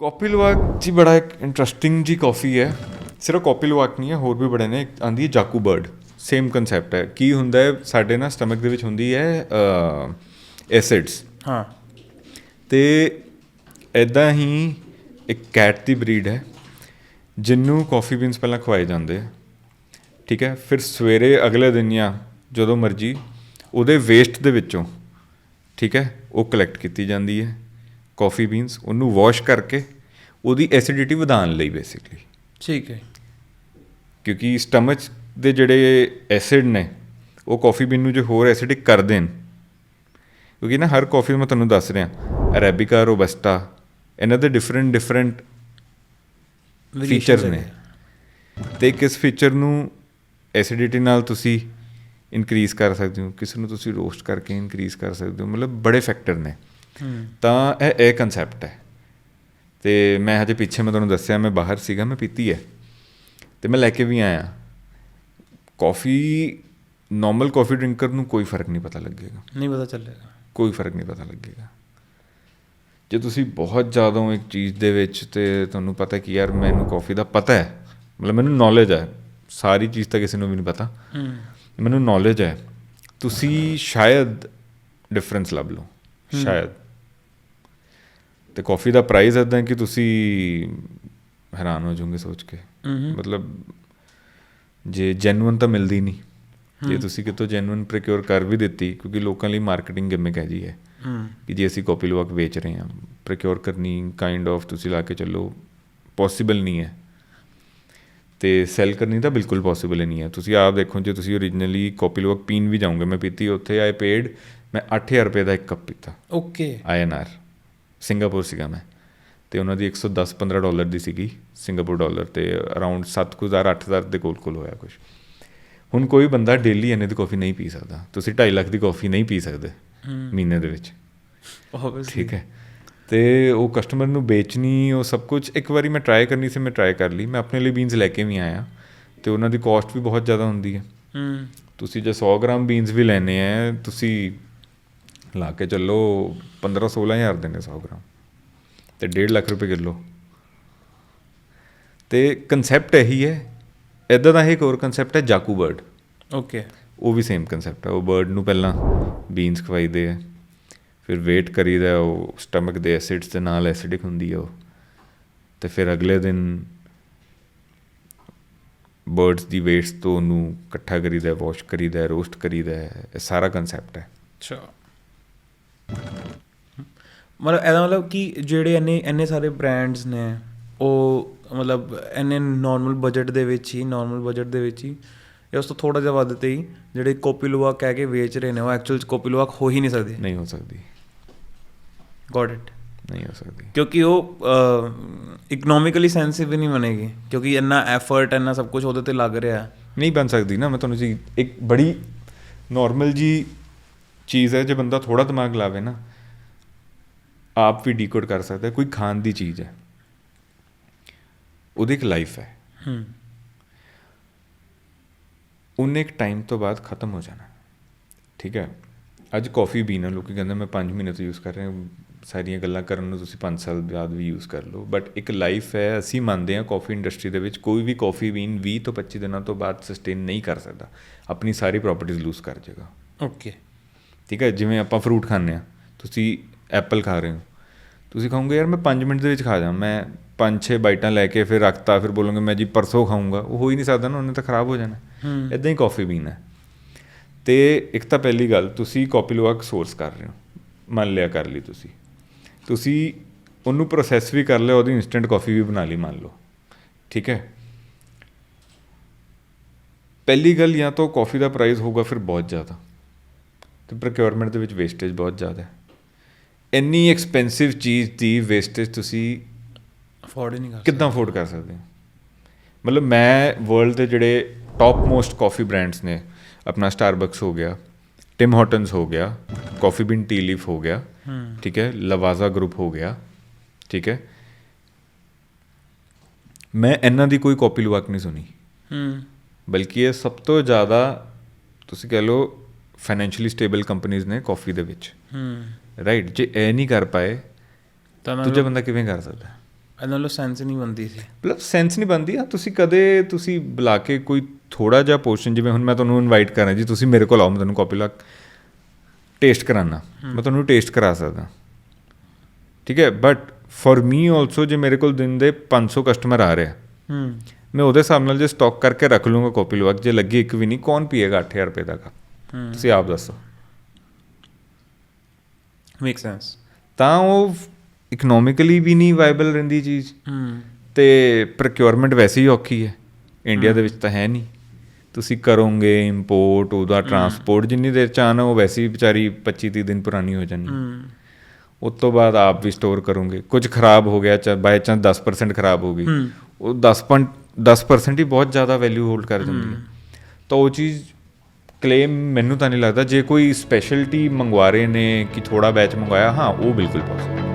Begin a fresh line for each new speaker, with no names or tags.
Copy ਲਵਾਕ ਜੀ ਬੜਾ ਇੱਕ ਇੰਟਰਸਟਿੰਗ ਜੀ ਕਾਫੀ ਹੈ ਸਿਰਫ ਕਾਪੀ ਲਵਾਕ ਨਹੀਂ ਹੈ ਹੋਰ ਵੀ ਬੜੇ ਨੇ ਇੱਕ ਆਂਦੀ ਹੈ ਜਾਕੂ ਬਰਡ ਸੇਮ ਕਨਸੈਪਟ ਹੈ ਕੀ ਹੁੰਦਾ ਹੈ ਸਾਡੇ ਨਾ ਸਟਮਕ ਦੇ ਵਿੱਚ ਹੁੰਦੀ ਹੈ ਐਸਿਡਸ
ਹਾਂ
ਤੇ ਐਦਾਂ ਹੀ ਇੱਕ ਕੈਟ ਦੀ ਬਰੀਡ ਹੈ ਜਿਹਨੂੰ ਕਾਫੀ ਬੀਨਸ ਪਹਿਲਾਂ ਖਵਾਏ ਜਾਂਦੇ ਆ ਠੀਕ ਹੈ ਫਿਰ ਸਵੇਰੇ ਅਗਲੇ ਦਿਨ ਜਾਂ ਜਦੋਂ ਮਰਜ਼ੀ ਉਹਦੇ ਵੇਸਟ ਦੇ ਵਿੱਚੋਂ ਠੀਕ ਹੈ ਉਹ ਕਲੈਕਟ ਕੀਤੀ ਜਾਂਦੀ ਹੈ ਕਾਫੀ ਬੀਨਸ ਉਹਨੂੰ ਵਾਸ਼ ਕਰਕੇ ਉਹਦੀ ਐਸਿਡਿਟੀ ਵਧਾਉਣ ਲਈ ਬੇਸਿਕਲੀ
ਠੀਕ ਹੈ।
ਕਿਉਂਕਿ ਸਟਮਚ ਦੇ ਜਿਹੜੇ ਐਸਿਡ ਨੇ ਉਹ ਕਾਫੀ ਬੀਨ ਨੂੰ ਜੇ ਹੋਰ ਐਸਿਡਿਕ ਕਰ ਦੇਣ ਕਿਉਂਕਿ ਨਾ ਹਰ ਕਾਫੀ ਮੈਂ ਤੁਹਾਨੂੰ ਦੱਸ ਰਿਹਾ ਅਰੇਬਿਕਾ ਰੋਬਸਟਾ ਇਹਨਾਂ ਦੇ ਡਿਫਰੈਂਟ ਡਿਫਰੈਂਟ ਫੀਚਰਸ ਨੇ। ਤੇ ਕਿਸ ਫੀਚਰ ਨੂੰ ਐਸਿਡਿਟੀ ਨਾਲ ਤੁਸੀਂ ਇਨਕਰੀਜ਼ ਕਰ ਸਕਦੇ ਹੋ ਕਿਸ ਨੂੰ ਤੁਸੀਂ ਰੋਸਟ ਕਰਕੇ ਇਨਕਰੀਜ਼ ਕਰ ਸਕਦੇ ਹੋ ਮਤਲਬ ਬੜੇ ਫੈਕਟਰ ਨੇ। ਤਾਂ ਇਹ ਇਹ ਕਨਸੈਪਟ ਹੈ। ਤੇ ਮੈਂ ਹਜੇ ਪਿੱਛੇ ਮੈਂ ਤੁਹਾਨੂੰ ਦੱਸਿਆ ਮੈਂ ਬਾਹਰ ਸੀਗਾ ਮੈਂ ਪੀਤੀ ਹੈ। ਤੇ ਮੈਂ ਲੈ ਕੇ ਵੀ ਆਇਆ। ਕਾਫੀ ਨਾਰਮਲ ਕਾਫੀ ਡਰਿੰਕਰ ਨੂੰ ਕੋਈ ਫ਼ਰਕ ਨਹੀਂ ਪਤਾ ਲੱਗੇਗਾ।
ਨਹੀਂ ਪਤਾ ਚੱਲੇਗਾ।
ਕੋਈ ਫ਼ਰਕ ਨਹੀਂ ਪਤਾ ਲੱਗੇਗਾ। ਜੇ ਤੁਸੀਂ ਬਹੁਤ ਜ਼ਿਆਦਾ ਹੋ ਇੱਕ ਚੀਜ਼ ਦੇ ਵਿੱਚ ਤੇ ਤੁਹਾਨੂੰ ਪਤਾ ਕਿ ਯਾਰ ਮੈਨੂੰ ਕਾਫੀ ਦਾ ਪਤਾ ਹੈ ਮਤਲਬ ਮੈਨੂੰ ਨੌਲੇਜ ਹੈ ਸਾਰੀ ਚੀਜ਼ ਤਾਂ ਕਿਸੇ ਨੂੰ ਵੀ ਨਹੀਂ ਪਤਾ।
ਹੂੰ।
ਮੈਨੂੰ ਨੌਲੇਜ ਹੈ। ਤੁਸੀਂ ਸ਼ਾਇਦ ਡਿਫਰੈਂਸ ਲੱਭ ਲਓ। ਸ਼ਾਇਦ। ਤੇ ਕਾਫੀ ਦਾ ਪ੍ਰਾਈਸ ਇਦਾਂ ਕਿ ਤੁਸੀਂ ਹੈਰਾਨ ਹੋ ਜਾਓਗੇ ਸੋਚ ਕੇ। ਮਤਲਬ ਜੇ ਜੈਨੂਇਨ ਤਾਂ ਮਿਲਦੀ ਨਹੀਂ। ਜੇ ਤੁਸੀਂ ਕਿਤੋਂ ਜੈਨੂਇਨ ਪ੍ਰੋਕਿਉਰ ਕਰ ਵੀ ਦਿੱਤੀ ਕਿਉਂਕਿ ਲੋਕਾਂ ਲਈ ਮਾਰਕੀਟਿੰਗ ਗਿਮਿਕ ਹੈ ਜੀ
ਹੂੰ।
ਕਿ ਜੇ ਅਸੀਂ ਕਾਪੀ ਲਵਾਕ ਵੇਚ ਰਹੇ ਹਾਂ ਪ੍ਰੋਕਿਉਰ ਕਰਨੀ ਕਾਈਂਡ ਆਫ ਤੁਸੀਂ ਲਾ ਕੇ ਚੱਲੋ ਪੋਸੀਬਲ ਨਹੀਂ ਹੈ। ਤੇ ਸੈਲ ਕਰਨੀ ਤਾਂ ਬਿਲਕੁਲ ਪੋਸੀਬਲ ਨਹੀਂ ਹੈ। ਤੁਸੀਂ ਆਪ ਦੇਖੋ ਜੇ ਤੁਸੀਂ ਓਰੀਜਨਲੀ ਕਾਪੀ ਲਵਾਕ ਪੀਣ ਵੀ ਜਾਓਗੇ ਮੈਂ ਪੀਤੀ ਉੱਥੇ ਆਈ ਪੇਡ ਮੈਂ 8000 ਰੁਪਏ ਦਾ ਇੱਕ ਕੱਪ ਪੀਤਾ।
ਓਕੇ
ਆਈਐਨਆਰ ਸਿੰਗਾਪੁਰ ਸੀਗਾ ਮੈਂ। ਤੇ ਉਹਨਾਂ ਦੀ 110 15 ਡਾਲਰ ਦੀ ਸੀਗੀ ਸਿੰਗਾਪੁਰ ਡਾਲਰ ਤੇ ਅਰਾਊਂਡ 7000 8000 ਦੇ ਕੋਲ ਕੋਲ ਹੋਇਆ ਕੁਝ ਹੁਣ ਕੋਈ ਬੰਦਾ ਡੇਲੀ ਇੰਨੇ ਦੀ ਕਾਫੀ ਨਹੀਂ ਪੀ ਸਕਦਾ। ਤੁਸੀਂ 2.5 ਲੱਖ ਦੀ ਕਾਫੀ ਨਹੀਂ ਪੀ ਸਕਦੇ ਮਹੀਨੇ ਦੇ ਵਿੱਚ।
ਆਬਵੀਅਸਲੀ
ਠੀਕ ਹੈ। ਤੇ ਉਹ ਕਸਟਮਰ ਨੂੰ ਵੇਚਣੀ ਉਹ ਸਭ ਕੁਝ ਇੱਕ ਵਾਰੀ ਮੈਂ ਟਰਾਈ ਕਰਨੀ ਸੀ ਮੈਂ ਟਰਾਈ ਕਰ ਲਈ। ਮੈਂ ਆਪਣੇ ਲਈ ਬੀਨਸ ਲੈ ਕੇ ਵੀ ਆਇਆ। ਤੇ ਉਹਨਾਂ ਦੀ ਕਾਸਟ ਵੀ ਬਹੁਤ ਜ਼ਿਆਦਾ ਹੁੰਦੀ ਹੈ।
ਹੂੰ।
ਤੁਸੀਂ ਜੇ 100 ਗ੍ਰਾਮ ਬੀਨਸ ਵੀ ਲੈਣੇ ਆ ਤੁਸੀਂ ਲਾ ਕੇ ਚੱਲੋ 15 16000 ਦੇ ਨੇ 100 ਗ੍ਰਾਮ। ਤੇ 1.5 ਲੱਖ ਰੁਪਏ ਕਿਲੋ। ਤੇ ਕਨਸੈਪਟ ਇਹੀ ਹੈ ਇਦਾਂ ਦਾ ਹੀ ਇੱਕ ਹੋਰ ਕਨਸੈਪਟ ਹੈ ਜਾਕੂ ਬਰਡ।
ਓਕੇ
ਉਹ ਵੀ ਸੇਮ ਕਨਸੈਪਟ ਹੈ। ਉਹ ਬਰਡ ਨੂੰ ਪਹਿਲਾਂ ਬੀਨਸ ਖਵਾਈਦੇ ਆ ਫਿਰ ਵੇਟ ਕਰੀਦਾ ਉਹ ਸਟਮਕ ਦੇ ਐਸਿਡਸ ਦੇ ਨਾਲ ਐਸਿਡਿਕ ਹੁੰਦੀ ਹੈ ਉਹ। ਤੇ ਫਿਰ ਅਗਲੇ ਦਿਨ ਬਰਡਸ ਦੀ ਵੇਟਸ ਤੋਂ ਉਹਨੂੰ ਇਕੱਠਾ ਕਰੀਦਾ ਵਾਸ਼ ਕਰੀਦਾ ਰੋਸਟ ਕਰੀਦਾ ਇਹ ਸਾਰਾ ਕਨਸੈਪਟ ਹੈ।
ਅੱਛਾ। ਮਤਲਬ ਇਹਦਾ ਮਤਲਬ ਕਿ ਜਿਹੜੇ ਇੰਨੇ ਇੰਨੇ ਸਾਰੇ ਬ੍ਰਾਂਡਸ ਨੇ ਉਹ ਮਤਲਬ ਇੰਨੇ ਨਾਰਮਲ ਬਜਟ ਦੇ ਵਿੱਚ ਹੀ ਨਾਰਮਲ ਬਜਟ ਦੇ ਵਿੱਚ ਹੀ ਜਾਂ ਉਸ ਤੋਂ ਥੋੜਾ ਜਿਹਾ ਵੱਧ ਤੇ ਹੀ ਜਿਹੜੇ ਕਾਪੀ ਲੁਆ ਕਹਿ ਕੇ ਵੇਚ ਰਹੇ ਨੇ ਉਹ ਐਕਚੁਅਲ ਚ ਕਾਪੀ ਲੁਆ ਹੋ ਹੀ ਨਹੀਂ ਸਕਦੇ।
ਨਹੀਂ ਹੋ ਸਕਦੀ।
ਗॉट ਇਟ
ਨਹੀਂ ਹੋ ਸਕਦੀ।
ਕਿਉਂਕਿ ਉਹ ਇਕਨੋਮਿਕਲੀ ਸੈਂਸਿਟਿਵ ਨਹੀਂ ਬਣੇਗੀ ਕਿਉਂਕਿ ਇੰਨਾ ਐਫਰਟ ਇੰਨਾ ਸਭ ਕੁਝ ਉਹਦੇ ਤੇ ਲੱਗ ਰਿਹਾ।
ਨਹੀਂ ਬਣ ਸਕਦੀ ਨਾ ਮੈਂ ਤੁਹਾਨੂੰ ਜੀ ਇੱਕ ਬੜੀ ਨਾਰਮਲ ਜੀ ਚੀਜ਼ ਹੈ ਜੇ ਬੰਦਾ ਥੋੜਾ ਦਿਮਾਗ ਲਾਵੇ ਨਾ ਆਪ ਵੀ ਡੀਕੋਡ ਕਰ ਸਕਦਾ। ਕੋਈ ਖਾਣ ਦੀ ਚੀਜ਼ ਹੈ। ਉਹਦੀ ਇੱਕ ਲਾਈਫ ਹੈ।
ਹੂੰ।
ਉਹਨੇ ਇੱਕ ਟਾਈਮ ਤੋਂ ਬਾਅਦ ਖਤਮ ਹੋ ਜਾਣਾ। ਠੀਕ ਹੈ। ਅੱਜ ਕਾਫੀ ਪੀਣਾ ਲੋਕੀ ਕਹਿੰਦੇ ਮੈਂ 5 ਮਹੀਨੇ ਤੋਂ ਯੂਜ਼ ਕਰ ਰਿਹਾ ਸਾਰੀਆਂ ਗੱਲਾਂ ਕਰਨ ਨੂੰ ਤੁਸੀਂ 5 ਸਾਲ ਬਾਅਦ ਵੀ ਯੂਜ਼ ਕਰ ਲਓ। ਬਟ ਇੱਕ ਲਾਈਫ ਹੈ ਅਸੀਂ ਮੰਨਦੇ ਹਾਂ ਕਾਫੀ ਇੰਡਸਟਰੀ ਦੇ ਵਿੱਚ ਕੋਈ ਵੀ ਕਾਫੀ ਬੀਨ 20 ਤੋਂ 25 ਦਿਨਾਂ ਤੋਂ ਬਾਅਦ ਸਸਟੇਨ ਨਹੀਂ ਕਰ ਸਕਦਾ। ਆਪਣੀ ਸਾਰੀ ਪ੍ਰਾਪਰਟੀਆਂ ਲੂਜ਼ ਕਰ ਜਾਏਗਾ
ਓਕੇ
ਠੀਕ ਹੈ ਜਿਵੇਂ ਆਪਾਂ ਫਰੂਟ ਖਾਂਦੇ ਆ ਤੁਸੀਂ ਐਪਲ ਖਾ ਰਹੇ ਹੋ। ਤੁਸੀਂ ਕਹੋਗੇ ਯਾਰ ਮੈਂ 5 ਮਿੰਟ ਦੇ ਵਿੱਚ ਖਾ ਜਾ ਮੈਂ 5-6 ਬਾਈਟਾਂ ਲੈ ਕੇ ਫਿਰ ਰੱਖਤਾ ਫਿਰ ਬੋਲੋਗੇ ਮੈਂ ਜੀ ਪਰਸੋਂ ਖਾਊਂਗਾ। ਉਹ ਹੋ ਹੀ ਨਹੀਂ ਸਕਦਾ ਨਾ ਉਹਨੇ ਤਾਂ ਖਰਾਬ ਹੋ ਜਾਣਾ। ਇਦਾਂ ਹੀ ਕਾਫੀ ਪੀਣਾ। ਹੈ। ਤੇ ਇੱਕ ਤਾਂ ਪਹਿਲੀ ਗੱਲ ਤੁਸੀਂ ਕਾਪੀ ਲਵਾਕ ਸੋਰਸ ਕਰ ਰਹੇ ਹੋ। ਮੰਨ ਲਿਆ ਕਰ ਲਈ ਤੁਸੀਂ। ਤੁਸੀਂ ਉਹਨੂੰ ਪ੍ਰੋਸੈਸ ਵੀ ਕਰ ਲਿਆ ਉਹਦੀ ਇਨਸਟੈਂਟ ਕਾਫੀ ਵੀ ਬਣਾ ਲਈ ਮੰਨ ਲਓ। ਠੀਕ ਹੈ। ਪਹਿਲੀ ਗੱਲ ਜਾਂ ਤਾਂ ਕਾਫੀ ਦਾ ਪ੍ਰਾਈਸ ਹੋਊਗਾ ਫਿਰ ਬਹੁਤ ਜ਼ਿਆਦਾ। ਤੇ ਪ੍ਰੋਕਿਉਰਮੈਂਟ ਦੇ ਵਿੱਚ ਵੇਸਟੇਜ ਬਹੁਤ ਜ਼ਿਆਦਾ ਹੈ। ਇੰਨੀ ਐਕਸਪੈਂਸਿਵ ਚੀਜ਼ ਦੀ ਵੇਸਟੇਜ ਤੁਸੀਂ
ਅਫੋਰਡ ਹੀ ਨਹੀਂ ਕਰ
ਕਿੱਦਾਂ ਅਫੋਰਡ ਕਰ ਸਕਦੇ ਹੋ? ਮਤਲਬ ਮੈਂ ਵਰਲਡ ਦੇ ਜਿਹੜੇ ਟਾਪ ਮੋਸਟ ਕਾਫੀ ਬ੍ਰਾਂਡਸ ਨੇ ਆਪਣਾ ਸਟਾਰਬਕਸ ਹੋ ਗਿਆ ਟਿਮ ਹਾਰਟਨਸ ਹੋ ਗਿਆ ਕਾਫੀ ਬਿਨ ਟੀ ਲੀਫ ਹੋ ਗਿਆ ਠੀਕ ਹੈ ਲਵਾਜ਼ਾ ਗਰੁੱਪ ਹੋ ਗਿਆ ਠੀਕ ਹੈ। ਮੈਂ ਇਹਨਾਂ ਦੀ ਕੋਈ ਕਾਪੀ ਲਵਾਕ ਨਹੀਂ ਸੁਣੀ।
ਹੂੰ।
ਬਲਕਿ ਇਹ ਸਭ ਤੋਂ ਜ਼ਿਆਦਾ ਤੁਸੀਂ ਕਹਿ ਲਓ ਫਾਈਨੈਂਸ਼ੀਅਲੀ ਸਟੇਬਲ ਕੰਪਨੀਆਂ ਨੇ ਕਾਫੀ ਦੇ ਵਿੱਚ।
ਹੂੰ।
ਰਾਈਟ ਜੇ ਇਹ ਨਹੀਂ ਕਰ ਪਾਏ
ਤਾਂ
ਦੂਜਾ ਬੰਦਾ ਕਿਵੇਂ ਕਰ ਸਕਦਾ?
ਇਹਦਾ ਮਤਲਬ ਸੈਂਸ ਨਹੀਂ ਬੰਦੀ ਸੀ।
ਮਤਲਬ ਸੈਂਸ ਨਹੀਂ ਬਣਦੀ ਆ ਤੁਸੀਂ ਕਦੇ ਤੁਸੀਂ ਬੁਲਾ ਕੇ ਕੋਈ ਥੋੜਾ ਜਿਹਾ ਪੋਰਸ਼ਨ ਜਿਵੇਂ ਹੁਣ ਮੈਂ ਤੁਹਾਨੂੰ ਇਨਵਾਈਟ ਕਰਾਂ ਜੀ ਤੁਸੀਂ ਮੇਰੇ ਕੋਲ ਆਓ ਮੈਂ ਤੁਹਾਨੂੰ ਕਾਪੀ ਲਾ ਟੇਸਟ ਕਰਾਨਾ। ਮੈਂ ਤੁਹਾਨੂੰ ਟੇਸਟ ਕਰਾ ਸਕਦਾ। ਠੀਕ ਹੈ ਬਟ ਫॉर ਮੀ ਆਲਸੋ ਜੇ ਮੇਰੇ ਕੋਲ ਦਿਨ ਦੇ 500 ਕਸਟਮਰ ਆ ਰਿਹਾ
ਹੂੰ।
ਮੈਂ ਉਹਦੇ ਹਿਸਾਬ ਨਾਲ ਜੇ ਸਟਾਕ ਕਰਕੇ ਰੱਖ ਲੂੰਗਾ ਕਾਪੀ ਲਵਾ ਕੇ ਜੇ ਲੱਗੀ ਇੱਕ ਵੀ ਨਹੀਂ ਕੌਣ ਪੀਏਗਾ 8000 ਰੁਪਏ ਦਾ
ਹੂੰ
ਤੁਸੀਂ ਆਪ ਦੱਸੋ।
ਮੇਕ ਸੈਂਸ
ਤਾਂ ਉਹ ਇਕਨੋਮਿਕਲੀ ਵੀ ਨਹੀਂ ਵਾਇਬਲ ਰਹਿੰਦੀ ਚੀਜ਼। ਤੇ ਪ੍ਰੋਕਿਉਰਮੈਂਟ ਵੈਸੇ ਹੀ ਔਖੀ ਹੈ। ਇੰਡੀਆ ਦੇ ਵਿੱਚ ਤਾਂ ਹੈ ਨਹੀਂ। ਤੁਸੀਂ ਕਰੋਗੇ ਇੰਪੋਰਟ ਉਹਦਾ ਟਰਾਂਸਪੋਰਟ ਜਿੰਨੀ ਦੇਰ ਚ ਆਣਾ ਉਹ ਵੈਸੇ ਹੀ ਵਿਚਾਰੀ 25 30 ਦਿਨ ਪੁਰਾਣੀ ਹੋ ਜਾਣੀ
ਹੂੰ।
ਉਸ ਤੋਂ ਬਾਅਦ ਆਪ ਵੀ ਸਟੋਰ ਕਰੋਗੇ। ਕੁਝ ਖਰਾਬ ਹੋ ਗਿਆ ਚਾ ਬਾਈ ਚਾਂਸ 10% ਖਰਾਬ ਹੋ ਗਈ। ਉਹ 10 10% ਹੀ ਬਹੁਤ ਜ਼ਿਆਦਾ ਵੈਲਿਊ ਹੋਲਡ ਕਰ ਜਾਂਦੀ ਹੈ। ਤਾਂ ਉਹ ਚੀਜ਼ ਕਲੇਮ ਮੈਨੂੰ ਤਾਂ ਨਹੀਂ ਲੱਗਦਾ। ਜੇ ਕੋਈ ਸਪੈਸ਼ਲਟੀ ਮੰਗਵਾ ਰਹੇ ਨੇ ਕਿ ਥੋੜਾ ਬੈਚ ਮੰਗਵਾਇਆ, ਹਾਂ, ਉਹ ਬਿਲਕੁਲ ਪੋਸੀਬਲ